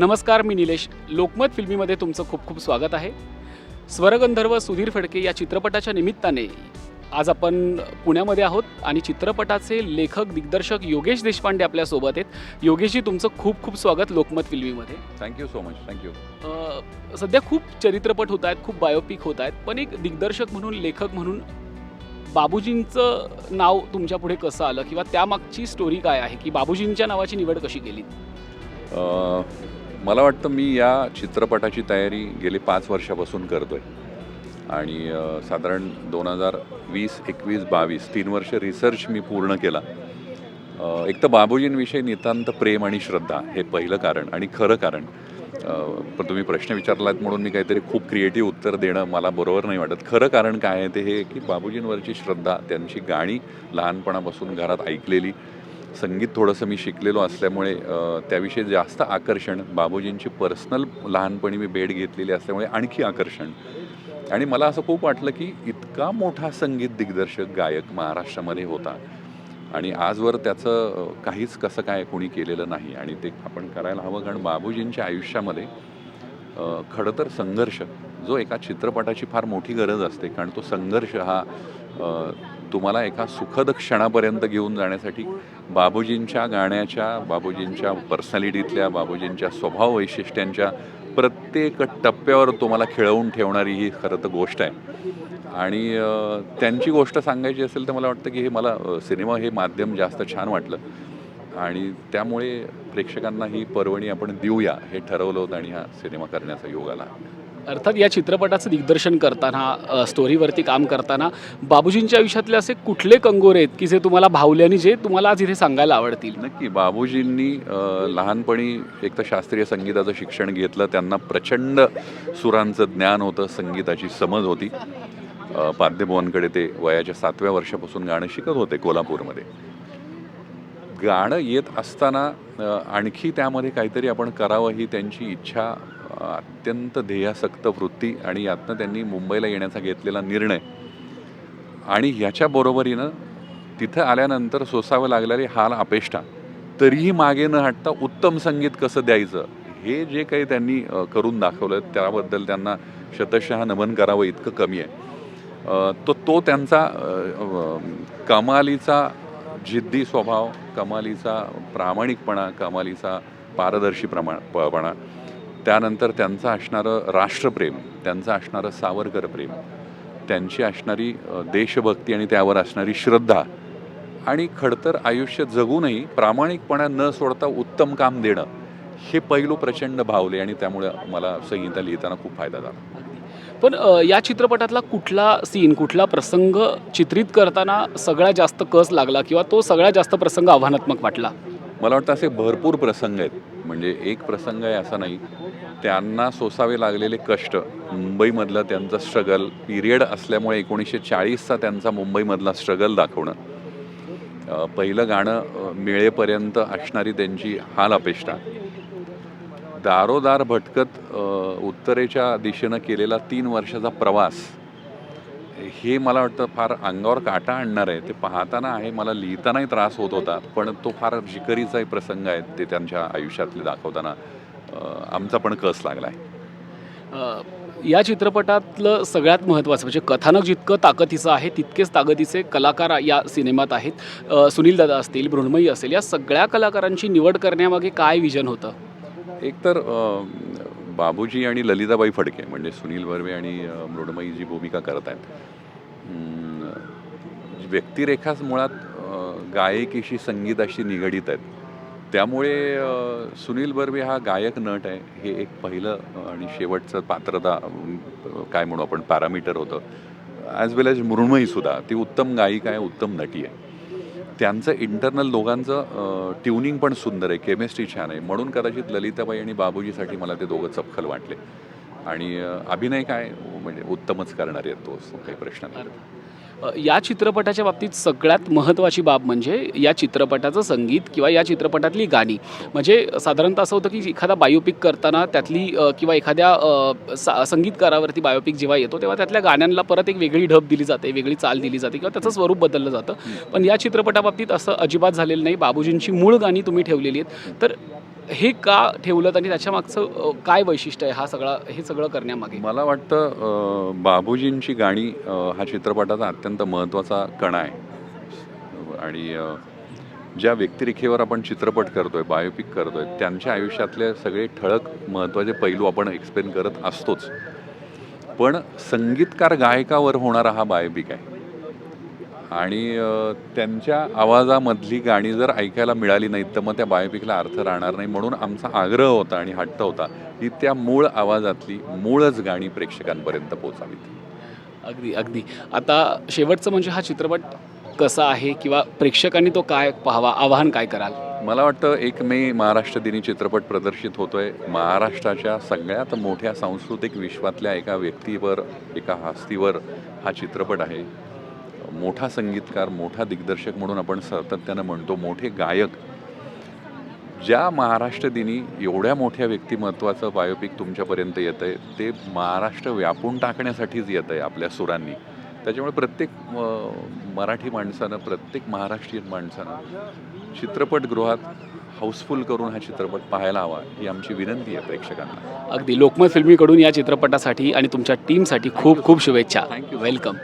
नमस्कार मी निलेश. लोकमत फिल्मीमध्ये तुमचं खूप खूप स्वागत आहे. स्वरगंधर्व सुधीर फडके या चित्रपटाच्या निमित्ताने आज आपण पुण्यामध्ये आहोत आणि चित्रपटाचे लेखक दिग्दर्शक योगेश देशपांडे आपल्यासोबत आहेत. योगेशजी तुमचं खूप खूप स्वागत Lokmat फिल्मीमध्ये. Thank you so much thank you सध्या खूप चरित्रपट होत आहेत खूप बायोपिक होत आहेत पण एक दिग्दर्शक म्हणून लेखक म्हणून बाबूजींचं नाव तुमच्यापुढे कसं आलं? किंवा त्यामागची स्टोरी काय आहे? की बाबूजींच्या नावाची निवड कशी केली? मला वाटतं मी या चित्रपटाची तयारी गेली पाच वर्षापासून करतो आहे आणि साधारण दोन हजार वीस एकवीस बावीस तीन वर्ष रिसर्च मी पूर्ण केला. एक तर बाबूजींविषयी नितांत प्रेम आणि श्रद्धा हे पहिलं कारण आणि खरं कारण. पण तुम्ही प्रश्न विचारलात म्हणून मी काहीतरी खूप क्रिएटिव्ह उत्तर देणं मला बरोबर नाही वाटत. खरं कारण काय आहे ते हे की बाबूजींवरची श्रद्धा त्यांची गाणी लहानपणापासून घरात ऐकलेली संगीत थोडंसं मी शिकलेलो असल्यामुळे त्याविषयी जास्त आकर्षण बाबूजींची पर्सनल लहानपणी मी भेट घेतलेली असल्यामुळे आणखी आकर्षण. आणि मला असं खूप वाटलं की इतका मोठा संगीत दिग्दर्शक गायक महाराष्ट्रामध्ये होता. आणि आजवर त्याचं काहीच कसं काय कोणी केलेलं नाही. आणि ते आपण करायला हवं कारण बाबूजींच्या आयुष्यामध्ये खरं तर संघर्ष जो एका चित्रपटाची फार मोठी गरज असते कारण तो संघर्ष हा तुम्हाला एका सुखद क्षणापर्यंत घेऊन जाण्यासाठी बाबूजींच्या गाण्याच्या बाबूजींच्या पर्सनॅलिटीतल्या बाबूजींच्या स्वभाव वैशिष्ट्यांच्या प्रत्येक टप्प्यावर तुम्हाला खेळवून ठेवणारी ही खरं तर गोष्ट आहे. आणि त्यांची गोष्ट सांगायची असेल तर मला वाटतं की हे मला सिनेमा हे माध्यम जास्त छान वाटलं. आणि त्यामुळे प्रेक्षकांना ही पर्वणी आपण देऊया हे ठरवलं होतं आणि हा सिनेमा करण्याचा योग आला. अर्थात या चित्रपटाचं दिग्दर्शन करताना स्टोरीवरती काम करताना बाबूजींच्या आयुष्यातले असे कुठले कंगोरे आहेत की जे तुम्हाला भावले आणि जे तुम्हाला आज इथे सांगायला आवडतील? नक्की बाबूजींनी लहानपणी एक तर शास्त्रीय संगीताचं शिक्षण घेतलं त्यांना प्रचंड सुरांचं ज्ञान होतं संगीताची समज होती. पाद्यभुवांकडे ते वयाच्या सातव्या वर्षापासून गाणं शिकत होते कोल्हापूरमध्ये. गाणं येत असताना आणखी त्यामध्ये काहीतरी आपण करावं ही त्यांची इच्छा अत्यंत ध्येयासक्त वृत्ती आणि यातनं त्यांनी मुंबईला येण्याचा घेतलेला निर्णय. आणि ह्याच्या बरोबरीनं तिथं आल्यानंतर सोसावं लागलेली हाल अपेष्टा. तरीही मागे न हटता उत्तम संगीत कसं द्यायचं? हे जे काही त्यांनी करून दाखवलं त्याबद्दल त्यांना शतशः नमन करावं इतकं कमी आहे. तो तो त्यांचा कमालीचा जिद्दी स्वभाव कमालीचा प्रामाणिकपणा कमालीचा पारदर्शी प्रमा पणा त्यानंतर त्यांचं असणारं राष्ट्रप्रेम त्यांचं असणारं सावरकर प्रेम त्यांची असणारी देशभक्ती आणि त्यावर असणारी श्रद्धा आणि खडतर आयुष्य जगूनही प्रामाणिकपणा न सोडता उत्तम काम देणं हे पैलू प्रचंड भावले आणि त्यामुळे मला संहिता लिहिताना खूप फायदा झाला. पण या चित्रपटातला कुठला सीन कुठला प्रसंग चित्रित करताना सगळ्यात जास्त कस लागला किंवा तो सगळ्यात जास्त प्रसंग आव्हानात्मक वाटला? मला वाटतं असे भरपूर प्रसंग आहेत. म्हणजे एक प्रसंग आहे असा नाही. त्यांना सोसावे लागलेले कष्ट. मुंबईमधलं त्यांचं स्ट्रगल पिरियड असल्यामुळे एकोणीसशे चाळीसचा त्यांचा मुंबईमधला स्ट्रगल दाखवणं. पहिलं गाणं मिळेपर्यंत असणारी त्यांची हाल अपेष्टा. दारोदार भटकत उत्तरेच्या दिशेनं केलेला तीन वर्षाचा प्रवास हे मला वाटतं फार अंगावर काटा आणणार आहे. ते पाहताना आहे मला लिहितानाही त्रास होत होता. पण तो फार जिकरीचाही प्रसंग आहे ते त्यांच्या आयुष्यातले दाखवताना. आमचा पण कस लागला आहे या चित्रपटातलं सगळ्यात महत्त्वाचं म्हणजे कथानक जितकं ताकदीचं आहे तितकेच ताकदीचे कलाकार या सिनेमात आहेत. सुनील दादा असतील मृण्मयी असेल या सगळ्या कलाकारांची निवड करण्यामागे काय विजन होतं? एकतर बाबूजी आणि ललिताबाई फडके म्हणजे सुनील बर्वे आणि अ, जी भूमिका करत आहेत. व्यक्तिरेखाच मुळात गायकीशी संगीताशी निगडीत आहेत. त्यामुळे सुनील बर्वे हा गायक नट आहे हे एक पहिलं आणि शेवटचं पात्रता काय म्हणू आपण पॅरामीटर होतं. ॲज वेल एज मृण्मयीसुद्धा ती उत्तम गायिका आहे उत्तम नटी आहे. त्यांचं इंटरनल दोघांचं ट्युनिंग पण सुंदर आहे केमिस्ट्री छान आहे. म्हणून कदाचित ललिताबाई आणि बाबूजीसाठी मला ते दोघं चपखल वाटले. आणि अभिनय काय? म्हणजे उत्तमच करणार आहेत तो काही प्रश्न नाही. या चित्रपटाच्या बाबतीत सगळ्यात महत्त्वाची बाब म्हणजे या चित्रपटाचं संगीत किंवा या चित्रपटातली गाणी. म्हणजे साधारणतः असं होतं की एखादा बायोपिक करताना त्यातली किंवा एखाद्या सा संगीतकारावरती बायोपिक जेव्हा येतो तेव्हा त्यातल्या गाण्यांना परत एक वेगळी ढब दिली जाते वेगळी चाल दिली जाते किंवा त्याचं स्वरूप बदललं जातं. पण या चित्रपटाबाबतीत असं अजिबात झालेलं नाही. बाबूजींची मूळ गाणी तुम्ही ठेवलेली आहेत. तर हे का ठेवलं आणि त्याच्यामागचं काय वैशिष्ट्य आहे हा सगळा हे सगळं करण्यामागे? मला वाटतं बाबूजींची गाणी हा चित्रपटाचा अत्यंत महत्त्वाचा कणा आहे. आणि ज्या व्यक्तिरेखेवर आपण चित्रपट करतोय बायोपिक करतोय त्यांच्या आयुष्यातले सगळे ठळक महत्त्वाचे पैलू आपण एक्सप्लेन करत असतोच. पण संगीतकार गायकावर होणारा हा बायोपिक आहे. आणि त्यांच्या आवाजामधली गाणी जर ऐकायला मिळाली नाहीत तर मग त्या बायोपिकला अर्थ राहणार नाही म्हणून आमचा आग्रह होता आणि हट्ट होता की त्या मूळ आवाजातली मूळच गाणी प्रेक्षकांपर्यंत पोचावीत अगदी अगदी. आता शेवटचं म्हणजे हा चित्रपट कसा आहे किंवा प्रेक्षकांनी तो काय पाहावा आवाहन काय कराल? मला वाटतं एक मे महाराष्ट्र दिनी चित्रपट प्रदर्शित होतोय. महाराष्ट्राच्या सगळ्यात मोठ्या सांस्कृतिक विश्वातल्या एका व्यक्तीवर एका हस्तीवर हा चित्रपट आहे. मोठा संगीतकार मोठा दिग्दर्शक म्हणून आपण सातत्यानं म्हणतो मोठे गायक. ज्या महाराष्ट्र दिनी एवढ्या मोठ्या व्यक्तिमत्वाचं बायोपिक तुमच्यापर्यंत येतं आहे ते महाराष्ट्र व्यापून टाकण्यासाठीच येतं आहे आपल्या सुरांनी. त्याच्यामुळे प्रत्येक मराठी माणसानं प्रत्येक महाराष्ट्रीयन माणसानं चित्रपटगृहात हाऊसफुल करून हा चित्रपट पाहायला हवा ही आमची विनंती आहे प्रेक्षकांना. अगदी लोकमत फिल्मीकडून या चित्रपटासाठी आणि तुमच्या टीमसाठी खूप खूप शुभेच्छा. You. वेलकम